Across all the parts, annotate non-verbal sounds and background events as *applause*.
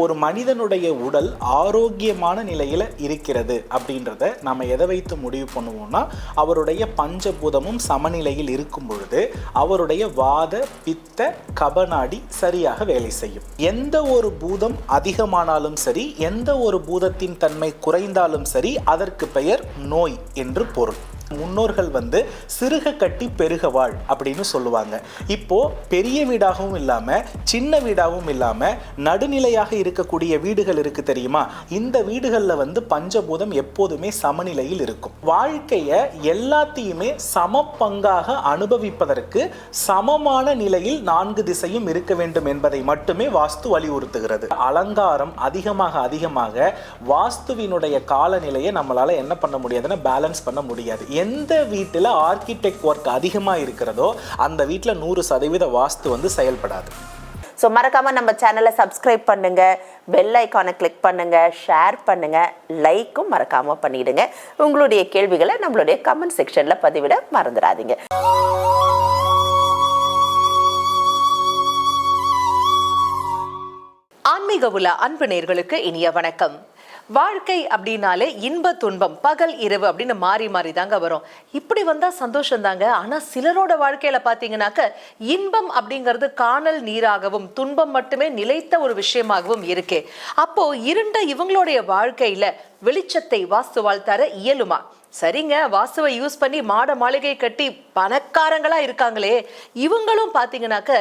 ஒரு மனிதனுடைய உடல் ஆரோக்கியமான நிலையில் இருக்கிறது அப்படின்றத நம்ம எதை வைத்து முடிவு பண்ணுவோம்னா அவருடைய பஞ்சபூதமும் சமநிலையில் இருக்கும் பொழுது அவருடைய வாத பித்த கபநாடி சரியாக வேலை செய்யும். எந்த ஒரு பூதம் அதிகமானாலும் சரி எந்த ஒரு பூதத்தின் தன்மை குறைந்தாலும் சரி அதற்கு பெயர் நோய் என்று பொருள். முன்னோர்கள் வந்து சிறுக கட்டி பெருக வாழ் அப்படின்னு சொல்லுவாங்க. இப்போ பெரிய வீடாகவும் இல்லாம சின்ன வீடாகவும் இல்லாம நடுநிலையாக இருக்கக்கூடிய வீடுகள் இருக்கு தெரியுமா? இந்த வீடுகள்ல வந்து பஞ்சபூதம் எப்போதுமே சமநிலையில் இருக்கும். வாழ்க்கைய எல்லாத்தையுமே சம பங்காக அனுபவிப்பதற்கு சமமான நிலையில் நான்கு திசையும் இருக்க வேண்டும் என்பதை மட்டுமே வாஸ்து வலியுறுத்துகிறது. அலங்காரம் அதிகமாக அதிகமாக வாஸ்துவினுடைய காலநிலையை நம்மளால என்ன பண்ண முடியாதுன்னா பேலன்ஸ் பண்ண முடியாது. எந்த வீட்டில் ஆர்கிடெக்ட் ஒர்க் அதிகமாக இருக்கிறதோ அந்த வீட்டில் நூறு சதவீத வாஸ்து வந்து செயல்படாது. ஸோ மறக்காம நம்ம சேனலை சப்ஸ்கிரைப் பண்ணுங்க பெல் ஐக்கானை கிளிக் பண்ணுங்க ஷேர் பண்ணுங்க லைக்கும் மறக்காம பண்ணிடுங்க. உங்களுடைய கேள்விகளை நம்மளுடைய கமெண்ட் செக்ஷன்ல பதிவிட மறந்துடாதீங்க. ஆன்மீக உல அன்பு நேர்களுக்கு இனிய வணக்கம். வாழ்க்கை அப்படின்னாலே இன்ப துன்பம் பகல் இரவு அப்படின்னு மாறி மாறி தாங்க வரும். இப்படி வந்தா சந்தோஷம் தாங்க. ஆனா சிலரோட வாழ்க்கையில பாத்தீங்கன்னாக்க இன்பம் அப்படிங்கிறது காணல் நீராகவும் துன்பம் மட்டுமே நிலைத்த ஒரு விஷயமாகவும் இருக்கே. அப்போ இருண்ட இவங்களுடைய வாழ்க்கையில வெளிச்சத்தை வாஸ்துவால் தர இயலுமா? சரிங்க வாசுவை யூஸ் பண்ணி மாட மாளிகை கட்டி பணக்காரங்களா இருக்காங்களே. இவங்களும் பார்த்தீங்கன்னாக்க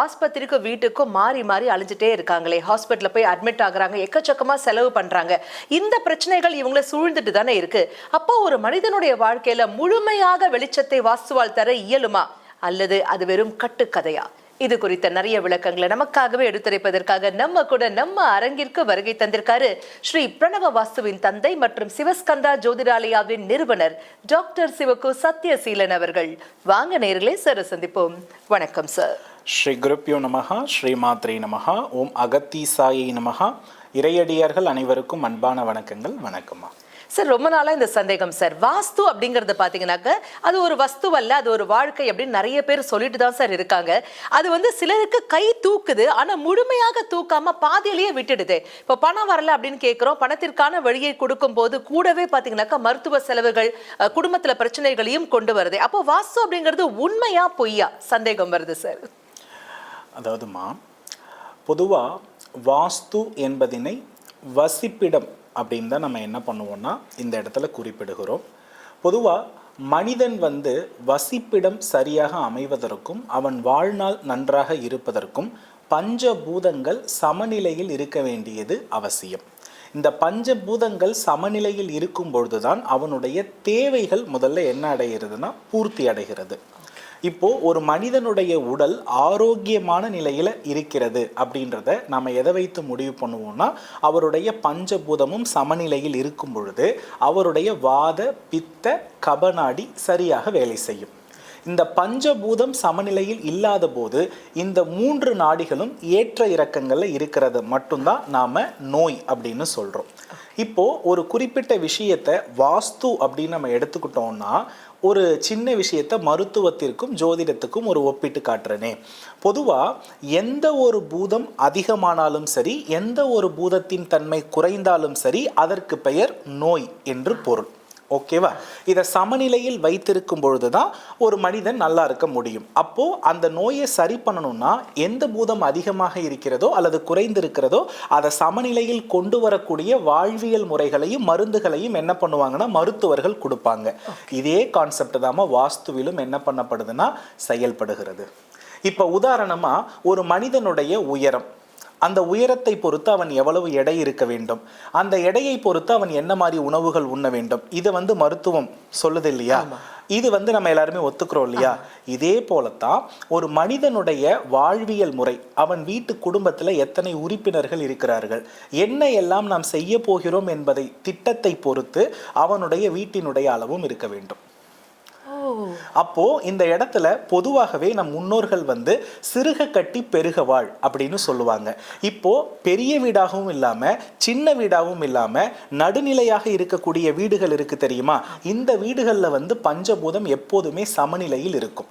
ஆஸ்பத்திரிக்கும் வீட்டுக்கும் மாறி மாறி அழிஞ்சிட்டே இருக்காங்களே. ஹாஸ்பிட்டலில் போய் அட்மிட் ஆகுறாங்க எக்கச்சக்கமாக செலவு பண்ணுறாங்க இந்த பிரச்சனைகள் இவங்கள சூழ்ந்துட்டு தானே இருக்கு. அப்போ ஒரு மனிதனுடைய வாழ்க்கையில் முழுமையாக வெளிச்சத்தை வாஸ்துவால் தர இயலுமா? அல்லது அது வெறும் கட்டுக்கதையா? இது குறித்த நிறைய விளக்கங்களை நமக்காகவே எடுத்துரைப்பதற்காக நம்ம கூட நம்ம அரங்கிற்கு வருகை தந்திருக்காரு ஸ்ரீ பிரணவ வாஸ்துவின் தந்தை மற்றும் சிவஸ்கந்தா ஜோதிடாலயாவின் நிறுவனர் டாக்டர் சிவகு சத்யசீலன் அவர்கள். வாங்க நேர்களே சார் சந்திப்போம். வணக்கம் சார். ஸ்ரீ குருப்பியோ நமகா ஸ்ரீ மாத்ரே நமகா ஓம் அகத்தீசாயை நமகா இறையடியார்கள் அனைவருக்கும் அன்பான வணக்கங்கள் வணக்கம்மா. சார் ரொம்ப நாளாக இந்த சந்தேகம் சார். வாஸ்து அப்படிங்கிறது பார்த்தீங்கன்னாக்க அது ஒரு வஸ்து அல்ல அது ஒரு வாழ்க்கை அப்படின்னு நிறைய பேர் சொல்லிட்டு தான் சார் இருக்காங்க. அது வந்து சிலருக்கு கை தூக்குது ஆனால் முழுமையாக தூக்காம பாதியிலேயே விட்டுடுது. இப்போ பணம் வரல அப்படின்னு கேட்குறோம் பணத்திற்கான வழியை கொடுக்கும் போது கூடவே பார்த்தீங்கன்னாக்கா மருத்துவ செலவுகள் குடும்பத்தில் பிரச்சனைகளையும் கொண்டு வருது. அப்போ வாஸ்து அப்படிங்கிறது உண்மையா பொய்யா? சந்தேகம் வருது சார். அதாவதுமா பொதுவாக வாஸ்து என்பதினை வசிப்பிடம் அப்படின்னு தான் நம்ம என்ன பண்ணுவோம்னா இந்த இடத்துல குறிப்பிடுகிறோம். பொதுவாக மனிதன் வந்து வசிப்பிடம் சரியாக அமைவதற்கும் அவன் வாழ்நாள் நன்றாக இருப்பதற்கும் பஞ்சபூதங்கள் சமநிலையில் இருக்க வேண்டியது அவசியம். இந்த பஞ்சபூதங்கள் சமநிலையில் இருக்கும் பொழுதுதான் அவனுடைய தேவைகள் முதல்ல என்ன அடைகிறதுனா பூர்த்தி அடைகிறது. இப்போ ஒரு மனிதனுடைய உடல் ஆரோக்கியமான நிலையில இருக்கிறது அப்படின்றத நம்ம எதை வைத்து முடிவு பண்ணுவோம்னா அவருடைய பஞ்சபூதமும் சமநிலையில் இருக்கும் பொழுது அவருடைய வாத பித்த கபநாடி சரியாக வேலை செய்யும். இந்த பஞ்சபூதம் சமநிலையில் இல்லாத போது இந்த மூன்று நாடிகளும் ஏற்ற இறக்கங்களில் இருக்கிறது மட்டும்தான் நாம் நோய் அப்படின்னு சொல்கிறோம் இப்போது ஒரு குறிப்பிட்ட விஷயத்தை வாஸ்து அப்படின்னு நம்ம எடுத்துக்கிட்டோம்னா ஒரு சின்ன விஷயத்தை மருத்துவத்திற்கும் ஜோதிடத்துக்கும் ஒரு ஒப்பிட்டு காட்டுறேனே. பொதுவாக எந்த ஒரு பூதம் அதிகமானாலும் சரி எந்த ஒரு பூதத்தின் தன்மை குறைந்தாலும் சரி அதற்கு பெயர் நோய் என்று பொருள். ஓகேவா இதை சமநிலையில் வைத்திருக்கும் பொழுது தான் ஒரு மனிதன் நல்லா இருக்க முடியும். அப்போது அந்த நோயை சரி பண்ணணும்னா எந்த பூதம் அதிகமாக இருக்கிறதோ அல்லது குறைந்திருக்கிறதோ அதை சமநிலையில் கொண்டு வரக்கூடிய வாழ்வியல் முறைகளையும் மருந்துகளையும் என்ன பண்ணுவாங்கன்னா மருத்துவர்கள் கொடுப்பாங்க. இதே கான்செப்ட் தாம வாஸ்துவிலும் என்ன பண்ணப்படுதுன்னா செயல்படுகிறது. இப்போ உதாரணமாக ஒரு மனிதனுடைய உயரம். அந்த உயரத்தை பொறுத்து அவன் எவ்வளவு எடை இருக்க வேண்டும்? அந்த எடையை பொறுத்து அவன் என்ன மாதிரி உணவுகள் உண்ண வேண்டும்? இது வந்து மருத்துவம் சொல்லுது இல்லையா? இது வந்து நம்ம எல்லாருமே ஒத்துக்கிறோம் இல்லையா? இதே போலத்தான் ஒரு மனிதனுடைய வாழ்வியல் முறை அவன் வீட்டு குடும்பத்துல எத்தனை உறுப்பினர்கள் இருக்கிறார்கள்? என்ன எல்லாம் நாம் செய்ய போகிறோம் என்பதை திட்டத்தை பொறுத்து அவனுடைய வீட்டினுடைய அளவும் இருக்க வேண்டும். அப்போ இந்த இடத்துல பொதுவாகவே நம் முன்னோர்கள் வந்து சிறுக கட்டி பெருக வாழ் அப்படின்னு சொல்லுவாங்க. இப்போ பெரிய வீடாகவும் இல்லாம சின்ன வீடாகவும் இல்லாம நடுநிலையாக இருக்கக்கூடிய வீடுகள் இருக்கு தெரியுமா? இந்த வீடுகள்ல வந்து பஞ்சபூதம் எப்போதுமே சமநிலையில் இருக்கும்.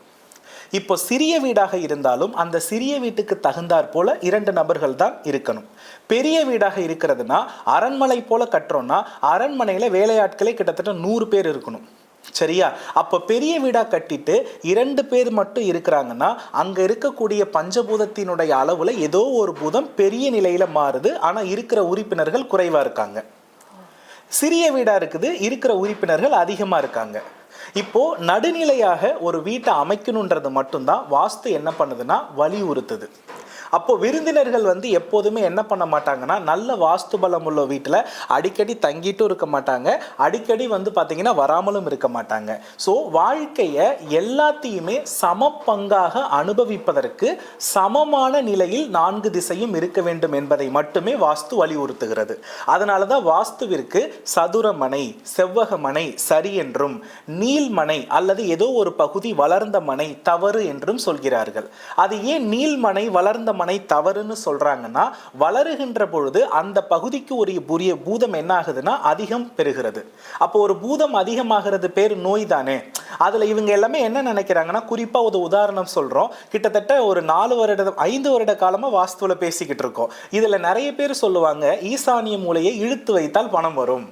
இப்போ சிறிய வீடாக இருந்தாலும் அந்த சிறிய வீட்டுக்கு தகுந்தாற் போல இரண்டு நபர்கள் தான் இருக்கணும். பெரிய வீடாக இருக்கிறதுனா அரண்மனை போல கட்டுறோம்னா அரண்மனையில் வேலையாட்களே கிட்டத்தட்ட நூறு பேர் இருக்கணும். சரியா? அப்போ பெரிய வீடாக கட்டிட்டு இரண்டு பேர் மட்டும் இருக்கிறாங்கன்னா அங்கே இருக்கக்கூடிய பஞ்சபூதத்தினுடைய அளவில் ஏதோ ஒரு பூதம் பெரிய நிலையில் மாறுது. ஆனால் இருக்கிற உறுப்பினர்கள் குறைவாக இருக்காங்க. சிறிய வீடாக இருக்குது இருக்கிற உறுப்பினர்கள் அதிகமாக இருக்காங்க. இப்போ நடுநிலையாக ஒரு வீட்டை அமைக்கணுன்றது மட்டும்தான் வாஸ்து என்ன பண்ணுதுன்னா வலியுறுத்துது. அப்போ விருந்தினர்கள் வந்து எப்போதுமே என்ன பண்ண மாட்டாங்கன்னா நல்ல வாஸ்து பலம் உள்ள வீட்டில் அடிக்கடி தங்கிட்டும் இருக்க மாட்டாங்க. அடிக்கடி வந்து பார்த்தீங்கன்னா வராமலும் இருக்க மாட்டாங்க. ஸோ வாழ்க்கையை எல்லாத்தையுமே சம பங்காக அனுபவிப்பதற்கு சமமான நிலையில் நான்கு திசையும் இருக்க வேண்டும் என்பதை மட்டுமே வாஸ்து வலியுறுத்துகிறது. அதனால தான் வாஸ்துவிற்கு சதுரமனை செவ்வகமனை சரி என்றும் நீள்மனை அல்லது ஏதோ ஒரு பகுதி வளர்ந்த மனை தவறு என்றும் சொல்கிறார்கள். அது ஏன் நீள்மனை வளர்ந்த மனை தவறுன்னு சொல்றாங்கன்னா வளருகின்ற பொழுது அந்த பகுதிக்கு ஒரு புரிய பூதம் என்ன ஆகுதுன்னா அதிகம் பெறுகிறது அப்போ ஒரு பூதம் அதிகமாகிறது பேர் நோய் தானே. அதுல இவங்க எல்லாமே என்ன நினைக்கிறாங்கன்னா குறிப்பா ஒரு உதாரணம் சொல்றோம். கிட்டத்தட்ட ஒரு நாலு வருட ஐந்து வருட காலமா வாஸ்துவில் பேசிக்கிட்டு இருக்கோம். இதுல நிறைய பேர் சொல்லுவாங்க ஈசானிய மூலையை இழுத்து வைத்தால் பணம் வரும்.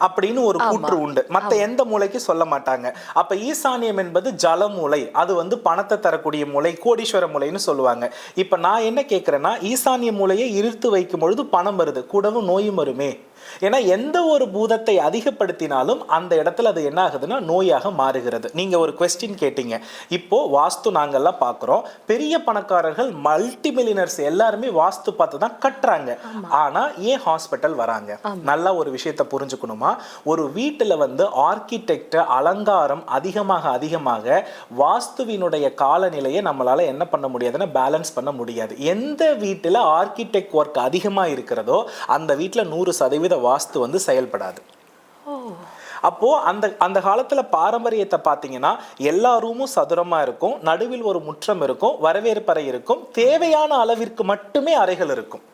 அப்படின்னு ஒரு கூற்று உண்டு. மத்த எந்த மூலைக்கு சொல்ல மாட்டாங்க. அப்ப ஈசானியம் என்பது ஜல மூலை அது வந்து பணத்தை தரக்கூடிய மூலை கோடீஸ்வர மூலைன்னு சொல்லுவாங்க. இப்ப நான் என்ன கேட்கிறேன்னா ஈசானிய மூலையை இழுத்து வைக்கும் பொழுது பணம் வருது. கூடவும் நோயும் வருமே. ஏன்னா எந்த ஒரு பூதத்தை அதிகப்படுத்தினாலும் அந்த இடத்துல அது என்ன ஆகுதுன்னா நோயாக மாறுகிறது. நீங்க ஒரு கொஸ்டின் கேட்டீங்க. இப்போ வாஸ்து நாங்கெல்லாம் பார்க்குறோம். பெரிய பணக்காரர்கள் மல்டி மில்லியனர்ஸ் எல்லாருமே வாஸ்து பார்த்து தான் கட்டுறாங்க. ஆனா ஏன் ஹாஸ்பிட்டல் வராங்க? நல்லா ஒரு விஷயத்தை புரிஞ்சுக்கணுமா? ஒரு வீட்டுல வந்து ஆர்கிடெக்ட் அலங்காரம் அதிகமாக அதிகமாக வாஸ்துவினுடைய காலநிலையை நம்மளால என்ன பண்ண முடியாதுன்னா பேலன்ஸ் பண்ண முடியாது. எந்த வீட்டுல ஆர்கிடெக்ட் ஒர்க் அதிகமா இருக்கிறதோ அந்த வீட்டுல நூறு வாஸ்து வந்து செயல்படாது. அப்போ அந்த அந்த காலத்துல பாரம்பரியத்தை பார்த்தீங்கன்னா எல்லா ரூமும் சதுரமா இருக்கும் நடுவில் ஒரு முற்றம் இருக்கும் வரவேற்பறை இருக்கும் தேவையான அளவிற்கு மட்டுமே அறைகள் இருக்கும்.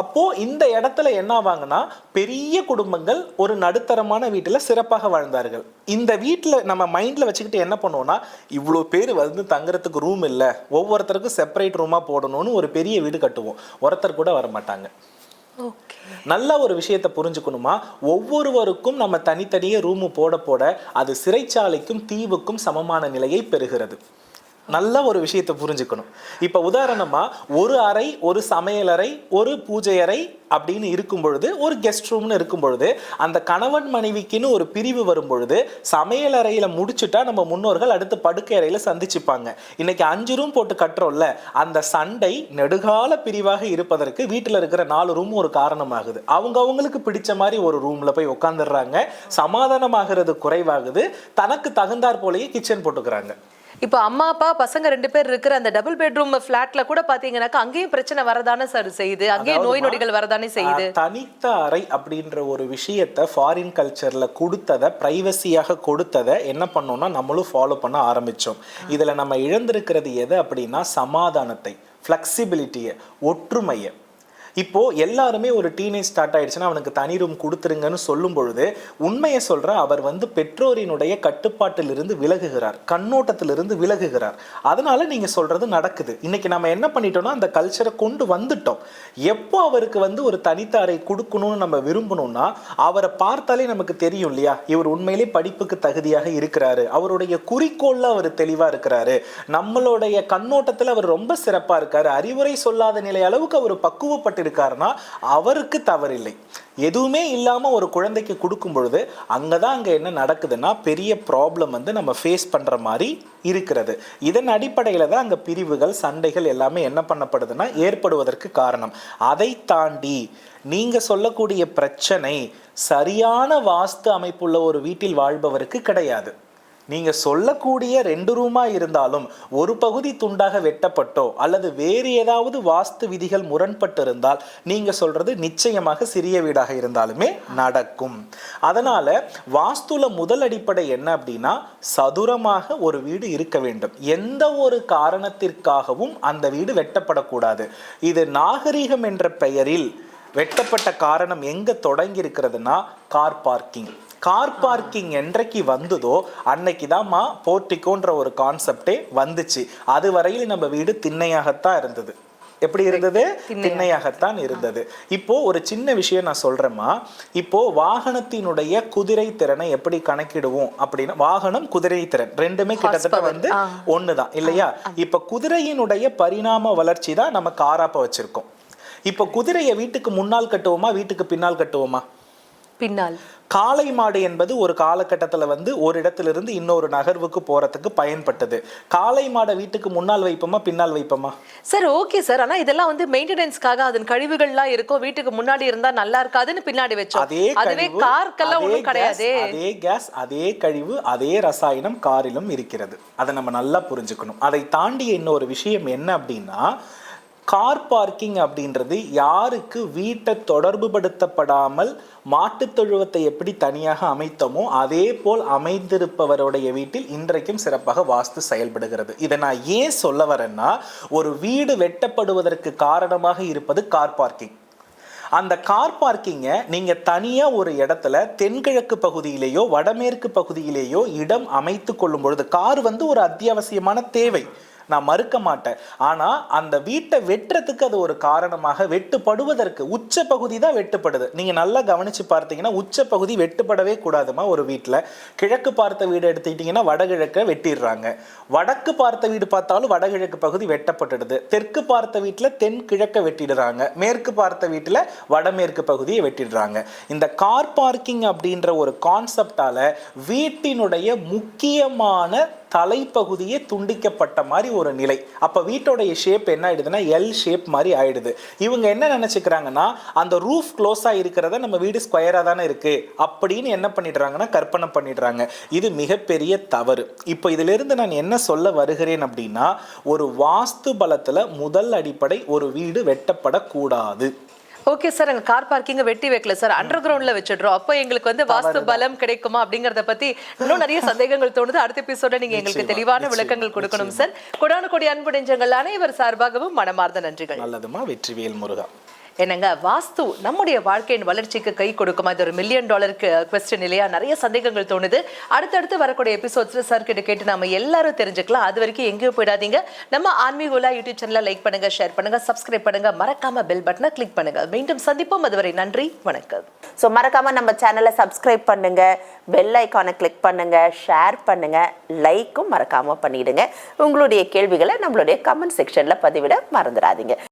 அப்போ இந்த இடத்துல என்ன ஆவாங்கன்னா பெரிய குடும்பங்கள் ஒரு நடுத்தரமான வீட்டுல சிறப்பாக வாழ்ந்தார்கள். இந்த வீட்டுல நம்ம மைண்ட்ல வச்சுக்கிட்டு என்ன பண்ணுவோம்னா இவ்வளோ பேர் வந்து தங்குறதுக்கு ரூம் இல்லை ஒவ்வொருத்தருக்கும் செப்பரேட் ரூமா போடணும்னு ஒரு பெரிய வீடு கட்டுவோம். ஒருத்தர் கூட வர மாட்டாங்க நல்ல ஒரு விஷயத்தை புரிஞ்சுக்கணுமா? ஒவ்வொருவருக்கும் நம்ம தனித்தனியே ரூமு போட போட அது சிறைச்சாலைக்கும் தீவுக்கும் சமமான நிலையை பெறுகிறது. நல்ல ஒரு விஷயத்தை புரிஞ்சுக்கணும். இப்போ உதாரணமாக ஒரு அறை ஒரு சமையலறை ஒரு பூஜை அறை அப்படின்னு இருக்கும் பொழுது ஒரு கெஸ்ட் ரூம்னு இருக்கும் பொழுது அந்த கணவன் மனைவிக்குன்னு ஒரு பிரிவு வரும் பொழுது சமையல் அறையில முடிச்சுட்டா நம்ம முன்னோர்கள் அடுத்து படுக்கை அறையில சந்திச்சுப்பாங்க. இன்னைக்கு அஞ்சு ரூம் போட்டு கட்டுறோம்ல அந்த சண்டை நெடுகால பிரிவாக இருப்பதற்கு வீட்டில் இருக்கிற நாலு ரூமும் ஒரு காரணமாகுது. அவங்க அவங்களுக்கு பிடிச்ச மாதிரி ஒரு ரூம்ல போய் உட்காந்துடுறாங்க சமாதானமாகிறது குறைவாகுது. தனக்கு தகுந்தாற் போலயே கிச்சன் போட்டுக்கிறாங்க. இப்போ அம்மா அப்பா பசங்க ரெண்டு பேர் இருக்கிற அந்த டபுள் பெட்ரூம் ஃபிளாட்ல கூட பாத்தீங்கன்னாக்கா அங்கேயும் பிரச்சனை வரதானே சார் செய்யுது. அங்கேயும் நோய் நொடிகள் வரதானே செய்யுது. தனித்த அறை அப்படின்ற ஒரு விஷயத்தை ஃபாரின் கல்ச்சர்ல கொடுத்ததை பிரைவசியாக கொடுத்ததை என்ன பண்ணோம்னா நம்மளும் ஃபாலோ பண்ண ஆரம்பிச்சோம். இதுல நம்ம இழந்திருக்கிறது எது அப்படின்னா சமாதானத்தை ஃப்ளெக்சிபிலிட்டியை ஒற்றுமையை. இப்போது எல்லாருமே ஒரு டீனேஜ் ஸ்டார்ட் ஆயிடுச்சுன்னா அவனுக்கு தனி ரூம் கொடுத்துருங்கன்னு சொல்லும் பொழுது உண்மையை சொல்கிற அவர் வந்து பெற்றோரினுடைய கட்டுப்பாட்டிலிருந்து விலகுகிறார் கண்ணோட்டத்திலிருந்து விலகுகிறார். அதனால் நீங்கள் சொல்கிறது நடக்குது. இன்றைக்கி நம்ம என்ன பண்ணிட்டோம்னா அந்த கல்ச்சரை கொண்டு வந்துட்டோம். எப்போ அவருக்கு வந்து ஒரு தனித்தாரை கொடுக்கணும்னு நம்ம விரும்பணும்னா அவரை பார்த்தாலே நமக்கு தெரியும் இல்லையா? இவர் உண்மையிலே படிப்புக்கு தகுதியாக இருக்கிறாரு. அவருடைய குறிக்கோளில் அவர் தெளிவாக இருக்கிறாரு. நம்மளுடைய கண்ணோட்டத்தில் அவர் ரொம்ப சிறப்பாக இருக்காரு. அறிவுரை சொல்லாத நிலை அளவுக்கு அவர் பக்குவப்பட்டு பக்குவப்பட்டிருக்காருன்னா அவருக்கு தவறில்லை. எதுவுமே இல்லாமல் ஒரு குழந்தைக்கு கொடுக்கும் பொழுது அங்கே தான் அங்கே என்ன நடக்குதுன்னா பெரிய ப்ராப்ளம் வந்து நம்ம ஃபேஸ் பண்ணுற மாதிரி இருக்கிறது. இதன் அடிப்படையில் தான் அங்கே பிரிவுகள் சண்டைகள் எல்லாமே என்ன பண்ணப்படுதுன்னா ஏற்படுவதற்கு காரணம். அதை தாண்டி நீங்கள் சொல்லக்கூடிய பிரச்சனை சரியான வாஸ்து அமைப்புள்ள ஒரு வீட்டில் வாழ்பவருக்கு கிடையாது. நீங்கள் சொல்லக்கூடிய ரெண்டு ரூமாக இருந்தாலும் ஒரு பகுதி துண்டாக வெட்டப்பட்டோ அல்லது வேறு ஏதாவது வாஸ்து விதிகள் முரண்பட்டு இருந்தால் நீங்கள் சொல்கிறது நிச்சயமாக சிறிய வீடாக இருந்தாலுமே நடக்கும். அதனால் வாஸ்துல முதல் அடிப்படை என்ன அப்படின்னா சதுரமாக ஒரு வீடு இருக்க வேண்டும். எந்த ஒரு காரணத்திற்காகவும் அந்த வீடு வெட்டப்படக்கூடாது. இது நாகரிகம் என்ற பெயரில் வெட்டப்பட்ட காரணம் எங்கே தொடங்கி இருக்கிறதுனா கார் பார்க்கிங். கார் பார்க்கிங் என்றைக்கு வந்ததோ அன்னைக்கு தான்மா போர்ட்டிகோன்ற ஒரு கான்செப்டே வந்துச்சு. அது வரையில் நம்ம வீடு திண்ணையாகத்தான் இருந்தது. எப்படி இருந்தது? திண்ணையாகத்தான் இருந்தது. இப்போ ஒரு சின்ன விஷயம் நான் சொல்றேம்மா. இப்போ வாகனத்தினுடைய குதிரை திறனை எப்படி கணக்கிடுவோம் அப்படின்னா வாகனம் குதிரை திறன். ரெண்டுமே கிட்டத்தட்ட வந்து ஒண்ணுதான் இல்லையா? இப்ப குதிரையினுடைய பரிணாம வளர்ச்சி தான் நம்ம காராப்ப வச்சிருக்கோம். இப்போ குதிரையை வீட்டுக்கு முன்னால் கட்டுவோமா வீட்டுக்கு பின்னால் கட்டுவோமா? பின்னால். காளை மாடு என்பது ஒரு காலகட்டத்தில் வந்து ஒரு இடத்திலிருந்து இன்னொரு நகர்வுக்கு போறதுக்கு பயன்பட்டது. காளை மாடை வீட்டுக்கு முன்னால் வைப்போமா பின்னால் வைப்போமா? Sir okay sir. ஆனா இதெல்லாம் வந்து மெயின்டெனன்ஸ்க்காக அதன் கழிவுகள்லாம் இருக்கும் வீட்டுக்கு முன்னாடி இருந்தா நல்லா இருக்காதுன்னு பின்னாடி வச்சோம். அதே அதுவே கார்க்கெல்லாம் gas, கிடையாதே. அதே கேஸ் அதே கழிவு அதே ரசாயனம் காரிலும் இருக்கிறது. அதை நம்ம நல்லா புரிஞ்சுக்கணும். அதை தாண்டிய இன்னொரு விஷயம் என்ன அப்படின்னா கார் பார்க்கிங் அப்படின்றது யாருக்கு வீட்டை தொடர்புபடுத்தப்படாமல் மாட்டுத் தொழுவத்தை எப்படி தனியாக அமைத்தோமோ அதே போல் அமைந்திருப்பவருடைய வீட்டில் இன்றைக்கும் சிறப்பாக வாஸ்து செயல்படுகிறது. இதை நான் ஏன் சொல்ல வரேன்னா ஒரு வீடு வெட்டப்படுவதற்கு காரணமாக இருப்பது கார் பார்க்கிங். அந்த கார் பார்க்கிங்கை நீங்கள் தனியாக ஒரு இடத்துல தென்கிழக்கு பகுதியிலேயோ வடமேற்கு பகுதியிலேயோ இடம் அமைத்து கொள்ளும் பொழுது கார் வந்து ஒரு அத்தியாவசியமான தேவை. நான் மறுக்க மாட்டேன். ஆனால் அந்த வீட்டை வெட்டுறதுக்கு அது ஒரு காரணமாக வெட்டுப்படுவதற்கு உச்ச பகுதி தான் வெட்டுப்படுது. நீங்கள் நல்லா கவனித்து பார்த்தீங்கன்னா உச்ச பகுதி வெட்டுப்படவே கூடாதுமா ஒரு வீட்டில் கிழக்கு பார்த்த வீடு எடுத்துக்கிட்டிங்கன்னா வடகிழக்கை வெட்டிடுறாங்க. வடக்கு பார்த்த வீடு பார்த்தாலும் வடகிழக்கு பகுதி வெட்டப்பட்டுடுது. தெற்கு பார்த்த வீட்டில் தென் கிழக்கை வெட்டிடுறாங்க. மேற்கு பார்த்த வீட்டில் வடமேற்கு பகுதியை வெட்டிடுறாங்க. இந்த கார் பார்க்கிங் அப்படின்ற ஒரு கான்செப்டால வீட்டினுடைய முக்கியமான தலைப்பகுதியே துண்டிக்கப்பட்ட மாதிரி ஒரு நிலை. அப்போ வீட்டோடைய ஷேப் என்ன ஆயிடுதுன்னா எல் ஷேப் மாதிரி ஆயிடுது. இவங்க என்ன நினைச்சுக்கிறாங்கன்னா அந்த ரூஃப் க்ளோஸாக இருக்கிறத நம்ம வீடு ஸ்கொயராக தானே இருக்கு. அப்படின்னு என்ன பண்ணிடுறாங்கன்னா கற்பனை பண்ணிடுறாங்க. இது மிகப்பெரிய தவறு. இப்போ இதிலிருந்து நான் என்ன சொல்ல வருகிறேன் அப்படின்னா ஒரு வாஸ்து பலத்தில் முதல் அடிப்படை ஒரு வீடு வெட்டப்படக்கூடாது. ஓகே சார் அங்க கார் பார்க்கிங்க வெட்டி வைக்கல சார் அண்டர் கிரவுண்ட்ல வச்சிடுறோம். அப்போ எங்களுக்கு வந்து வாஸ்து பலம் கிடைக்குமா அப்படிங்கறத பத்தி இன்னும் நிறைய *laughs* சந்தேகங்கள் தோணுது. அடுத்த எபிசோட நீங்க எங்களுக்கு தெளிவான விளக்கங்கள் கொடுக்கணும் சார் கொடான கொடி அன்பு நெஞ்சங்கள் அனைவர் சார்பாகவும் மனமார்ந்த நன்றிகள். நல்லதுமா? வெற்றிவேல் முருகா. என்னங்க வாஸ்து நம்முடைய வாழ்க்கையின் வளர்ச்சிக்கு கை கொடுக்குமா. இது ஒரு மில்லியன் டாலருக்கு கொஸ்டின் இல்லையா? நிறைய சந்தேகங்கள் தோணுது. அடுத்தடுத்து வரக்கூடிய எபிசோட்ஸ் சார் கிட்ட கேட்டு நம்ம எல்லாரும் தெரிஞ்சுக்கலாம். அது வரைக்கும் எங்கேயும் போயிடாதீங்க. நம்ம ஆன்மீக உலா யூடியூப் சேனலை லைக் பண்ணுங்க ஷேர் பண்ணுங்க சப்ஸ்கிரைப் பண்ணுங்க. மறக்காம பெல் பட்டனை கிளிக் பண்ணுங்க. மீண்டும் சந்திப்போம். அதுவரை நன்றி வணக்கம். ஸோ மறக்காம நம்ம சேனலை சப்ஸ்கிரைப் பண்ணுங்க. பெல் ஐக்கானை கிளிக் பண்ணுங்க. ஷேர் பண்ணுங்க. லைக்கும் மறக்காம பண்ணிடுங்க. உங்களுடைய கேள்விகளை நம்மளுடைய கமெண்ட் செக்ஷன்ல பதிவிட மறந்துடாதீங்க.